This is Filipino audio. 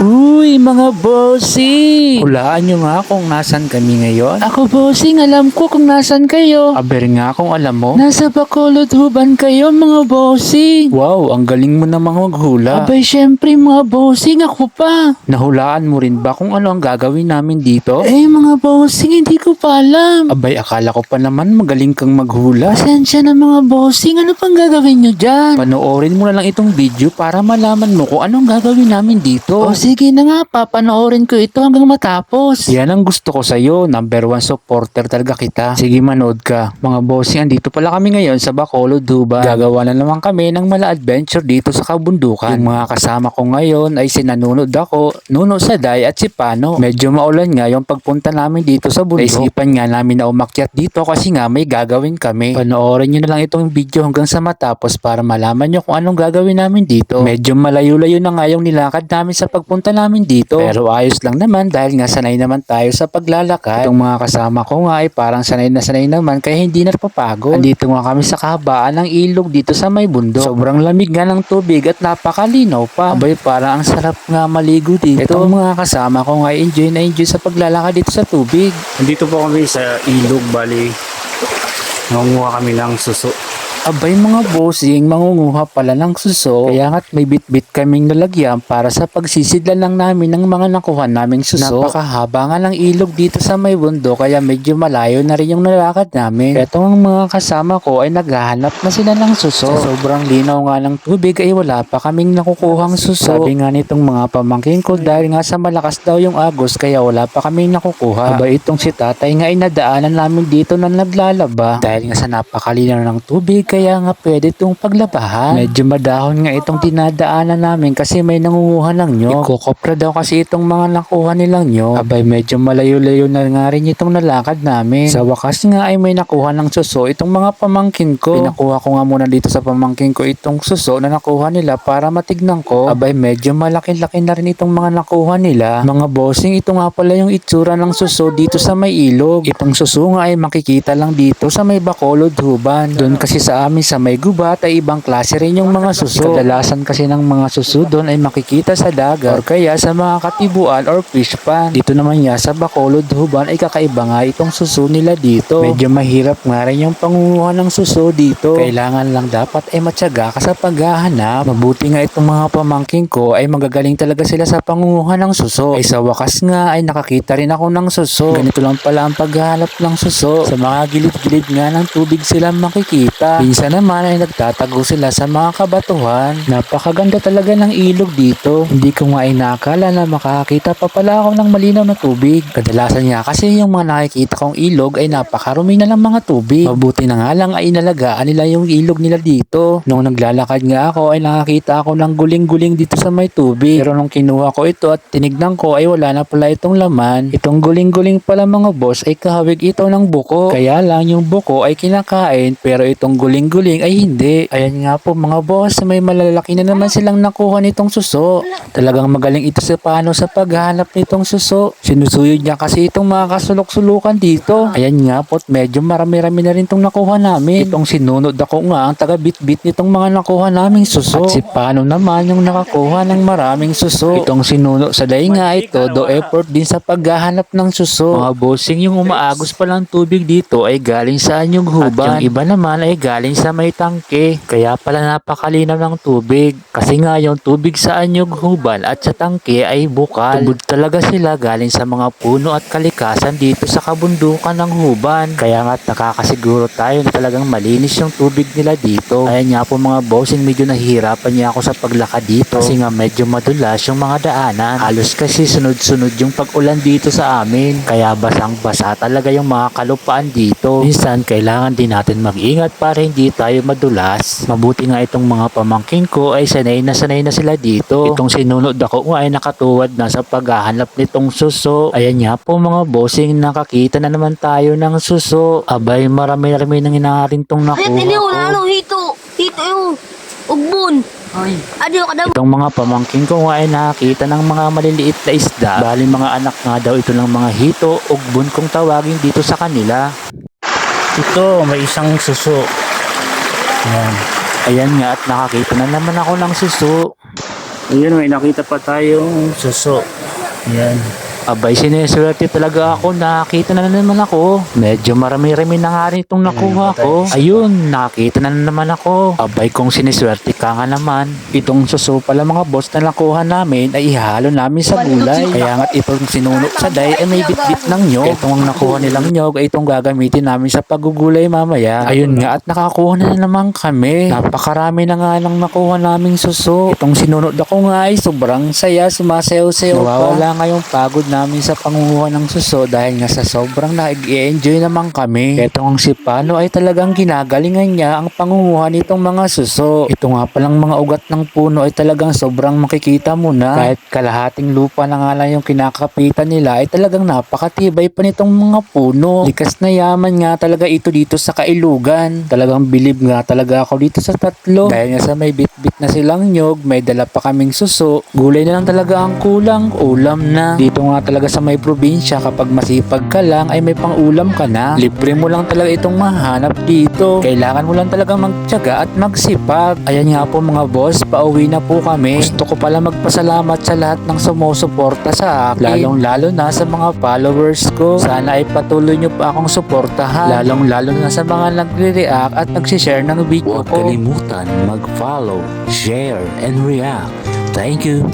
Uy, mga bossing! Hulaan nyo nga kung nasan kami ngayon. Ako bossing, alam ko kung nasan kayo. Aber nga kung alam mo. Nasa Bacolod Huban kayo, mga bossing. Wow, ang galing mo namang maghula. Abay, syempre mga bossing, ako pa. Nahulaan mo rin ba kung ano ang gagawin namin dito? Eh, mga bossing, hindi ko pa alam. Abay, akala ko pa naman magaling kang maghula. Pasensya na mga bossing, ano pang gagawin nyo dyan? Panoorin mo na lang itong video para malaman mo kung anong gagawin namin dito. O sige na nga, papanoorin ko ito hanggang matapos. Yan ang gusto ko sa'yo, number one supporter talaga kita. Sige manood ka. Mga bossing, andito pala kami ngayon sa Bacolod, Duba. Gagawa na naman kami ng mala adventure dito sa kabundukan. Yung mga kasama ko ngayon ay sinanunod ako, Nuno Saday at si Pano. Medyo maulan nga yung pagpunta namin dito sa bundok. Naisipan nga namin na umakyat dito kasi nga may gagawin kami. Panoorin nyo na lang itong video hanggang sa matapos para malaman nyo kung anong gagawin namin dito. Medyo malayo-layo na nga yung nilakad namin sa pagpunta namin dito. Pero ayos lang naman dahil nga sanay naman tayo sa paglalakad. Itong mga kasama ko nga ay parang sanay na sanay naman kaya hindi na napapagod. Andito nga kami sa kahabaan ng ilog dito sa may bundok. Sobrang lamig nga ng tubig at napakalinaw pa. Abay parang ang sarap nga maligo dito. Itong mga kasama ko nga enjoy na enjoy sa paglalakad dito sa tubig. Nandito po kami sa ilog, bali. Nangunguha kami ng suso. Abay mga bossing, mangunguha pala ng suso. Kaya nga't may bit-bit kaming lalagyan para sa pagsisidlan lang namin ng mga nakuha naming suso. Napakahaba nga ng ilog dito sa may bundo kaya medyo malayo na rin yung nalakad namin. Etong mga kasama ko ay naghahanap na sila ng suso. Sa sobrang linaw nga ng tubig ay wala pa kaming nakukuhang suso. Sabi nga nitong mga pamangkin ko dahil nga sa malakas daw yung agos kaya wala pa kaming nakukuha. Abay itong si tatay nga ay nadaanan namin dito na naglalaba. Dahil nga sa napakalinaw ng tubig kaya nga pwede itong paglabahan. Medyo madahon nga itong dinadaanan namin kasi may nangunguha ng nyo. Ikukopra daw kasi itong mga nakuha nilang nyo. Abay medyo malayo-layo na nga rin itong nalakad namin. Sa wakas nga ay may nakuha ng suso itong mga pamangkin ko. Pinakuha ko nga muna dito sa pamangkin ko itong suso na nakuha nila para matignan ko. Abay medyo malaki-laki na rin itong mga nakuha nila. Mga bossing ito nga pala yung itsura ng suso dito sa may ilog. Itong suso nga ay makikita lang dito sa may Bacolod Huban. Doon kasi sa amin sa may gubat ay ibang klase rin yung mga suso. Kadalasan kasi ng mga suso doon ay makikita sa dagat or kaya sa mga katibuan or fish pan. Dito naman nga sa Bacolod Huban ay kakaiba nga itong suso nila dito. Medyo mahirap nga rin yung pangunguha ng suso dito. Kailangan lang dapat ay matyaga ka sa paghahanap. Mabuti nga itong mga pamangking ko ay magagaling talaga sila sa pangunguha ng suso. Ay sa wakas nga ay nakakita rin ako ng suso. Ganito lang pala ang paghahanap ng suso. Sa mga gilid-gilid nga ng tubig sila makikita. Minsan naman ay nagtatago sila sa mga kabatuhan. Napakaganda talaga ng ilog dito. Hindi ko nga inakala na makakita pa pala ako ng malinaw na tubig. Kadalasan nga kasi yung mga nakikita kong ilog ay napakarumi na ng mga tubig. Mabuti na nga lang ay inalagaan nila yung ilog nila dito. Nung naglalakad nga ako ay nakakita ako ng guling-guling dito sa may tubig. Pero nung kinuha ko ito at tinignan ko ay wala na pala itong laman. Itong guling-guling pala mga boss ay kahawig ito ng buko. Kaya lang yung buko ay kinakain pero itong guling-guling ay hindi. Ayan nga po mga boss, may malalaki na naman silang nakuha nitong suso. Talagang magaling ito sa paano sa paghanap nitong suso. Sinusuyod niya kasi itong mga kasulok-sulukan dito. Ayan nga po, medyo marami-rami na rin itong nakuha namin. Itong sinunod ako nga ang taga-bit-bit nitong mga nakuha naming suso. At si paano naman yung nakakuha ng maraming suso. Itong sinuno sa day nga ito, do effort din sa paghahanap ng suso. Mga bossing yung umaagos pa lang tubig dito ay galing sa anyong huban. At yung iba naman ay galing sa may tangke. Kaya pala napakalinaw ng tubig. Kasi nga yung tubig sa anyog huban at sa tangke ay bukal. Tubod talaga sila galing sa mga puno at kalikasan dito sa kabundukan ng huban. Kaya nga nakakasiguro tayo na talagang malinis yung tubig nila dito. Ayan nga po mga bossing medyo nahihirapan niya ako sa paglakad dito. Kasi nga medyo madulas yung mga daanan. Halos kasi sunod-sunod yung pag-ulan dito sa amin. Kaya basang-basa talaga yung mga kalupaan dito. Minsan kailangan din natin mag-ingat para hindi tayo madulas. Mabuti nga itong mga pamangkin ko ay sanay na sanay na sila dito. Itong sinunod ako nga ay nakatuwad na sa paghahanap nitong suso. Ayan nga po mga bossing nakakita na naman tayo ng suso. Abay marami-rami nang inaharin tong Ay, nakuha ko. wala ano, hito. Hito yung ugbon. Ay. Adiyo ka daw. Itong mga pamangkin ko nga ay nakakita ng mga maliliit na isda. Bali mga anak nga daw ito ng mga hito, ugbon kung tawagin dito sa kanila. Ito, may isang suso. Yan. Ayan nga at nakakita na naman ako ng suso. Ayun, may nakita pa tayong suso. Yan. Abay, sineswerte talaga ako. Nakita na naman ako. Medyo marami-rami na nga rin itong nakuha ko. Ayun, nakita na naman ako. Abay, kung sineswerte ka nga naman. Itong suso pala mga boss na nakuha namin ay ihalo namin sa gulay. Kaya nga itong sinunok sa day ay may bit-bit ng nyog. Itong ang nakuha nilang nyog ay itong gagamitin namin sa pagugulay mamaya. Ayun nga at nakakuha na naman kami. Napakarami na nga lang nakuha naming suso. Itong sinunod ako nga ay sobrang saya. Sumasayaw-sayaw pa. Nawawala nga yung pagod namin sa pangunguha ng suso dahil nga sa sobrang nag-enjoy naman kami. Itong ang si Pano ay talagang ginagalingan niya ang pangunguha nitong mga suso. Ito nga palang mga ugat ng puno ay talagang sobrang makikita mo na. Kahit kalahating lupa na nga lang yung kinakapitan nila ay talagang napakatibay pa nitong mga puno. Likas na yaman nga talaga ito dito sa kailugan. Talagang bilib nga talaga ako dito sa tatlo. Dahil nga sa may bit-bit na silang nyog, may dala pa kaming suso. Gulay na lang talaga ang kulang, ulam na. Dito nga talaga sa may probinsya, kapag masipag ka lang ay may pang-ulam ka na. Libre mo lang talaga itong mahanap dito. Kailangan mo lang talaga magtyaga at magsipag. Ayan nga po mga boss, pauwi na po kami. Gusto ko pala magpasalamat sa lahat ng sumusuporta sa akin. Lalong lalo na sa mga followers ko. Sana ay patuloy nyo pa akong suportahan. Lalong lalo na sa mga nagre-react at nagsishare ng video Huwag ko. kalimutan mag-follow, share, and react. Thank you.